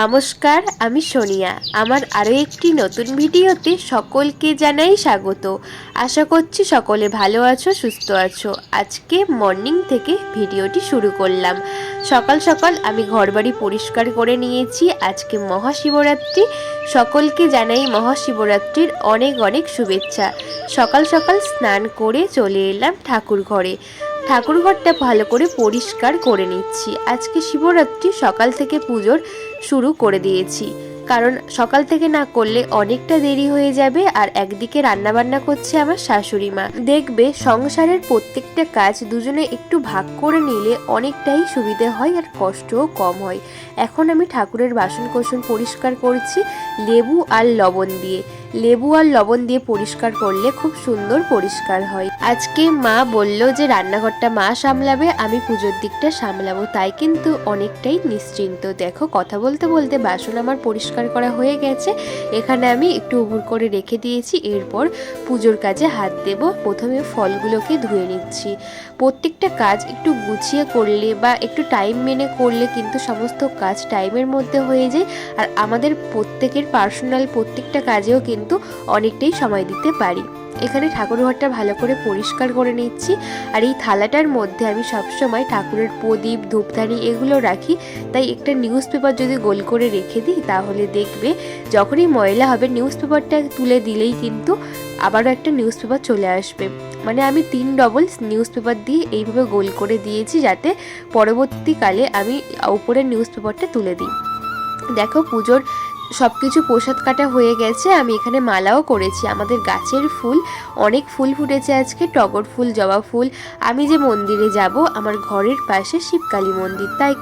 নমস্কার, আমি সোনিয়া। আমার আরও একটি নতুন ভিডিওতে সকলকে জানাই স্বাগত। আশা করছি সকলে ভালো আছো, সুস্থ আছো। আজকে মর্নিং থেকে ভিডিওটি শুরু করলাম। সকাল সকাল আমি ঘরবাড়ি পরিষ্কার করে নিয়েছি। আজকে মহাশিবরাত্রি। সকলকে জানাই মহাশিবরাত্রির অনেক অনেক শুভেচ্ছা। সকাল সকাল স্নান করে চলে এলাম ঠাকুর ঘরে। ঠাকুরঘরটা ভালো করে পরিষ্কার করে নিচ্ছি। আজকে শিবরাত্রি, সকাল থেকে পুজোর শুরু করে দিয়েছি। কারণ সকাল থেকে না করলে অনেকটা দেরি হয়ে যাবে আর একদিকে রান্নাবান্না করছে আমার শাশুড়ি মা। দেখবে সংসারের প্রত্যেকটা কাজ দুজনে একটু ভাগ করে নিলে অনেকটাই সুবিধে হয় আর কষ্টও কম হয়। এখন আমি ঠাকুরের বাসন কোসন পরিষ্কার করছি, লেবু আর লবণ দিয়ে। লেবু আর লবণ দিয়ে পরিষ্কার করলে খুব সুন্দর পরিষ্কার হয়। আজকে মা বলল যে রান্নাঘরটা মা সামলাবে, আমি পুজোর দিকটা সামলাবো। তাই কিন্তু অনেকটাই নিশ্চিন্ত। দেখো, কথা বলতে বলতে বাসন আমার পরিষ্কার করা হয়ে গেছে। এখানে আমি একটু উবুর করে রেখে দিয়েছি। এরপর পুজোর কাজে হাত দেব। প্রথমে ফলগুলোকে ধুয়ে নিচ্ছি। প্রত্যেকটা কাজ একটু গুছিয়ে করলে বা একটু টাইম মেনে করলে কিন্তু সমস্ত কাজ টাইমের মধ্যে হয়ে যায়। আর আমাদের প্রত্যেকের পার্সোনাল প্রত্যেকটা কাজেও কিন্তু অনেকটাই সময় দিতে পারি। এখানে ঠাকুরঘরটা ভালো করে পরিষ্কার করে নিচ্ছি। আর এই থালাটার মধ্যে আমি সবসময় ঠাকুরের প্রদীপ ধূপধানি এগুলো রাখি। তাই একটা নিউজ পেপার যদি গোল করে রেখে দিই, তাহলে দেখবে যখনই ময়লা হবে নিউজ পেপারটা তুলে দিলেই কিন্তু আবারও একটা নিউজ পেপার চলে আসবে। মানে আমি তিন ডবল নিউজ পেপার দিয়ে এইভাবে গোল করে দিয়েছি যাতে পরবর্তীকালে আমি উপরের নিউজ পেপারটা তুলে দিই। দেখো পুজোর সব কিছু প্রসাদ কাটা হয়ে গেছে, আমি এখানে মালাও করেছি। আমাদের গাছের ফুল, অনেক ফুল ফুটেছে আজকে, টগর ফুল, জবা ফুল। আমি যে মন্দিরে যাব, আমার ঘরের পাশে শিবকালী মন্দির। তাই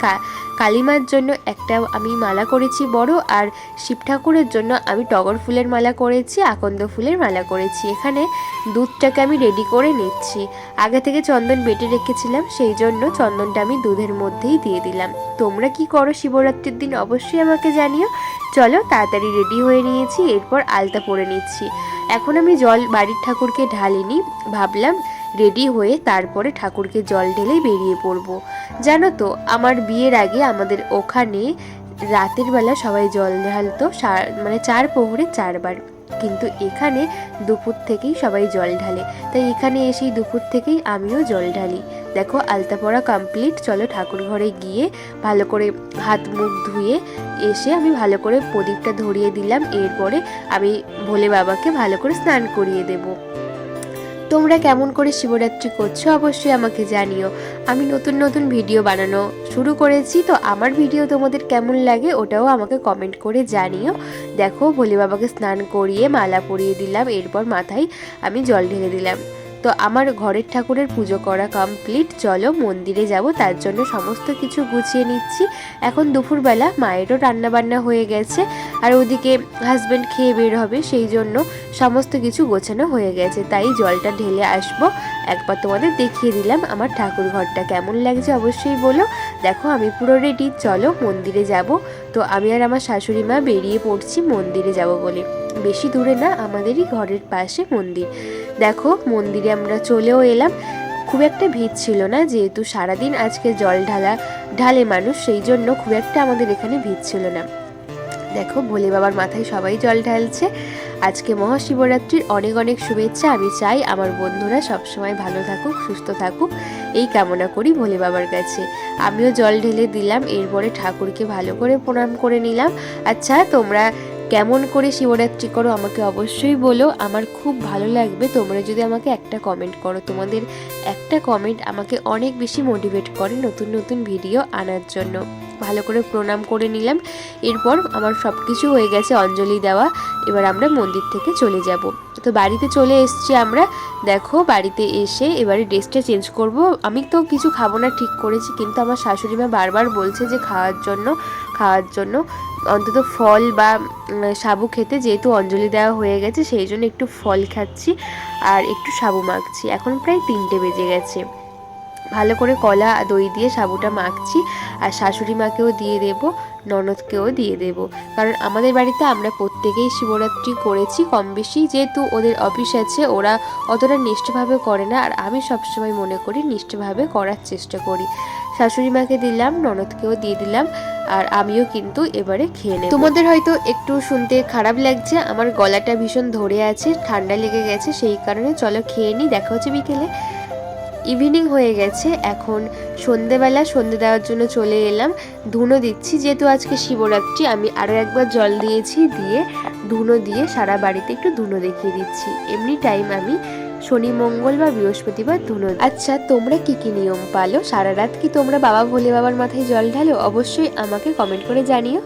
কালীমার জন্য একটা আমি মালা করেছি বড়, আর শিব ঠাকুরের জন্য আমি টগর ফুলের মালা করেছি, আকন্দ ফুলের মালা করেছি। এখানে দুধটাকে আমি রেডি করে নিচ্ছি। আগে থেকে চন্দন বেটে রেখেছিলাম, সেই জন্য চন্দনটা আমি দুধের মধ্যেই দিয়ে দিলাম। তোমরা কি করো, শিবরাত্রির দিন অবশ্যই আমাকে জানিও। চলো তাড়াতাড়ি রেডি হয়ে নিয়েছি, এরপর আলতা পরে নিচ্ছি। এখন আমি জল বাড়ির ঠাকুরকে ঢালিনি, ভাবলাম রেডি হয়ে তারপরে ঠাকুরকে জল ঢেলে বেরিয়ে পড়ব। জানো তো, আমার বিয়ের আগে আমাদের ওখানে রাতের বেলা সবাই জল ঢালতো মানে চার প্রহরে চারবার। কিন্তু এখানে দুপুর থেকেই সবাই জল ঢালে। তাই এখানে এসেই দুপুর থেকেই আমিও জল ঢালি। দেখো, আলতা পড়া কমপ্লিট চলো ঠাকুর ঘরে গিয়ে ভালো করে হাত মুখ ধুয়ে এসে আমি ভালো করে প্রদীপটা ধরিয়ে দিলাম। এরপরে আমি ভোলে বাবাকে ভালো করে স্নান করিয়ে দেব। তোমরা কেমন করে শিবরাত্রি করছ অবশ্যই আমাকে জানিও। আমি নতুন নতুন ভিডিও বানানো শুরু করেছি, তো আমার ভিডিও তোমাদের কেমন লাগে ওটাও আমাকে কমেন্ট করে জানিও। দেখো, ভোলে বাবাকে স্নান করিয়ে মালা পরিয়ে দিলাম, এরপর মাথায় আমি জল ঢেলে দিলাম। তো আমার ঘরের ঠাকুরের পুজো করা কমপ্লিট চলো মন্দিরে যাব, তার জন্য সমস্ত কিছু গুছিয়ে নিচ্ছি। এখন দুপুরবেলা, মায়েরও রান্না বান্না হয়ে গেছে, আর ওদিকে হাজব্যান্ড খেয়ে বের হবে, সেই জন্য সমস্ত কিছু গোছানো হয়ে গেছে। তাই জলটা ঢেলে আসব। একবার তোমাদের দেখিয়ে দিলাম আমার ঠাকুর ঘরটা কেমন লাগছে, অবশ্যই বলো। দেখো, আমি পুরো রেডি চলো মন্দিরে যাব। তো আমি আর আমার শাশুড়ি মা বেরিয়ে পড়ছি মন্দিরে যাব বলে। বেশি দূরে না, আমাদেরই ঘরের পাশে মন্দির। দেখো, মন্দিরে আমরা চলেও এলাম। খুব একটা ভিড় ছিল না, যেহেতু সারাদিন আজকে জল ঢালা, ঢালে মানুষ, সেই জন্য খুব একটা আমাদের এখানে ভিড় ছিল না। দেখো, ভোলে বাবার মাথায় সবাই জল ঢালছে। আজকে মহাশিবরাত্রির অনেক অনেক শুভেচ্ছা। আমি চাই আমার বন্ধুরা সবসময় ভালো থাকুক, সুস্থ থাকুক। এই কামনা করি ভোলে বাবার কাছে। আমিও জল ঢেলে দিলাম, এরপরে ঠাকুরকে ভালো করে প্রণাম করে নিলাম। আচ্ছা তোমরা কেমন করে শিবরাত্রি করো আমাকে অবশ্যই বলো। আমার খুব ভালো লাগবে। তোমরা যদি আমাকে একটা কমেন্ট করো। তোমাদের একটা কমেন্ট আমাকে অনেক বেশি মোটিভেট করে নতুন নতুন ভিডিও আনার জন্য। ভালো করে প্রণাম করে নিলাম। এরপর আমার সব কিছু হয়ে গেছে, অঞ্জলি দেওয়া। এবার আমরা মন্দির থেকে চলে যাব। তো বাড়িতে চলে এসেছি আমরা। দেখো, বাড়িতে এসে এবারে ড্রেসটা চেঞ্জ করব। আমি তো কিছু খাব না, ঠিক করেছি। কিন্তু আমার শাশুড়ি মা বারবার বলছে যে খাওয়ার জন্য খাওয়ার জন্য। অন্তত ফল বা সাবু খেতে যেহেতু অঞ্জলি দেওয়া হয়ে গেছে, সেই জন্য একটু ফল খাচ্ছি আর একটু সাবু মাখছি। এখন প্রায় তিনটে বেজে গেছে। ভালো করে কলা দই দিয়ে সাবুটা মাখছি আর শাশুড়ি মাকেও দিয়ে দেব, ননদকেও দিয়ে দেব। কারণ আমাদের বাড়িতে আমরা প্রত্যেকেই শিবরাত্রি করেছি, কম বেশি যেহেতু ওদের অফিস আছে, ওরা অতটা নিষ্ঠভাবে করে না। আর আমি সবসময় মনে করি নিষ্ঠভাবে করার চেষ্টা করি। শাশুড়ি মাকে দিলাম, ননদকেও দিয়ে দিলাম, আর আমিও কিন্তু এবারে খেয়ে নেব। তোমাদের হয়তো একটু শুনতে খারাপ লাগছে, আমার গলাটা ভীষণ ধরে আছে, ঠান্ডা লেগে গেছে, সেই কারণে চলো খেয়ে নিই, দেখা হচ্ছে বিকেলে। ইভিনিং হয়ে গেছে, এখন সন্ধেবেলা, সন্ধে দেওয়ার জন্য চলে এলাম। ধুনো দিচ্ছি, যেহেতু আজকে শিবরাত্রি, আমি আরও একবার জল দিয়েছি, দিয়ে ধুনো দিয়ে সারা বাড়িতে একটু ধুনো দেখিয়ে দিচ্ছি। এমনি টাইম আমি শনি, মঙ্গল বা বৃহস্পতিবার ধুনো আচ্ছা তোমরা কি কি নিয়ম পালো? সারা রাত কি তোমরা বাবা ভোলে বাবার মাথায় জল ঢালো? অবশ্যই আমাকে কমেন্ট করে জানিও।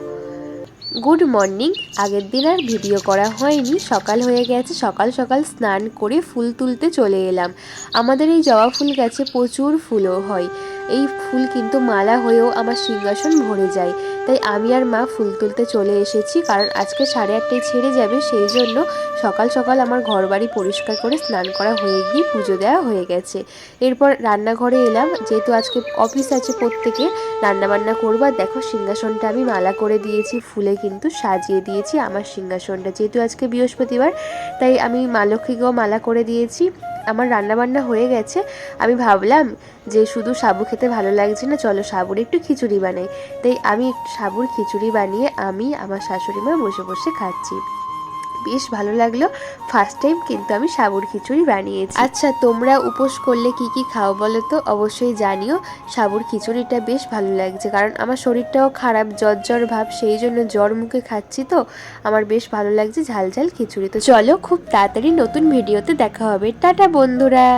Good morning. আগের দিন আর ভিডিও করা হয়নি। সকাল হয়ে গেছে। সকাল সকাল স্নান করে ফুল তুলতে চলে এলাম। আমাদের এই জবা ফুল গাছে প্রচুর ফুলও হয়। এই ফুল কিন্তু মালা হয়েও আমার সিংহাসন ভরে যায়। তাই আমি আর মা ফুল তুলতে চলে এসেছি, কারণ আজকে সাড়ে আটটায় ছেড়ে যাবে, সেই জন্য সকাল সকাল আমার ঘর বাড়ি পরিষ্কার করে স্নান করা হয়ে গিয়ে পুজো দেওয়া হয়ে গেছে। এরপর রান্নাঘরে এলাম, যেহেতু আজকে অফিস আছে প্রত্যেকে, রান্নাবান্না করব। আর দেখো, সিংহাসনটা আমি মালা করে দিয়েছি, ফুলে কিন্তু সাজিয়ে দিয়েছি আমার সিংহাসনটা, যেহেতু আজকে বৃহস্পতিবার, তাই আমি মা লক্ষ্মীকেও মালা করে দিয়েছি। আমার রান্নাবান্না হয়ে গেছে, আমি ভাবলাম যে শুধু সাবু খেতে ভালো লাগছে না, চলো সাবুর একটু খিচুড়ি বানাই। তাই আমি সাবুর খিচুড়ি বানিয়ে আমি, আমার শাশুড়ি মা বসে বসে খাচ্ছি। বেশ ভালো লাগল। ফার্স্ট টাইম কিন্তু আমি সাবুর খিচুড়ি বানিয়েছি। আচ্ছা তোমরা উপোস করলে কি কি খাও বলো তো? অবশ্যই জানিও। সাবুর খিচুড়িটা বেশ ভালো লাগছে, কারণ আমার শরীরটাও খারাপ জ্বর জ্বর ভাব, সেই জন্য জ্বর মুখে খাচ্ছি তো। আমার বেশ ভালো লাগছে ঝাল ঝাল খিচুড়ি। তো চলো, খুব তাড়াতাড়ি নতুন ভিডিওতে দেখা হবে। টাটা, বন্ধুরা!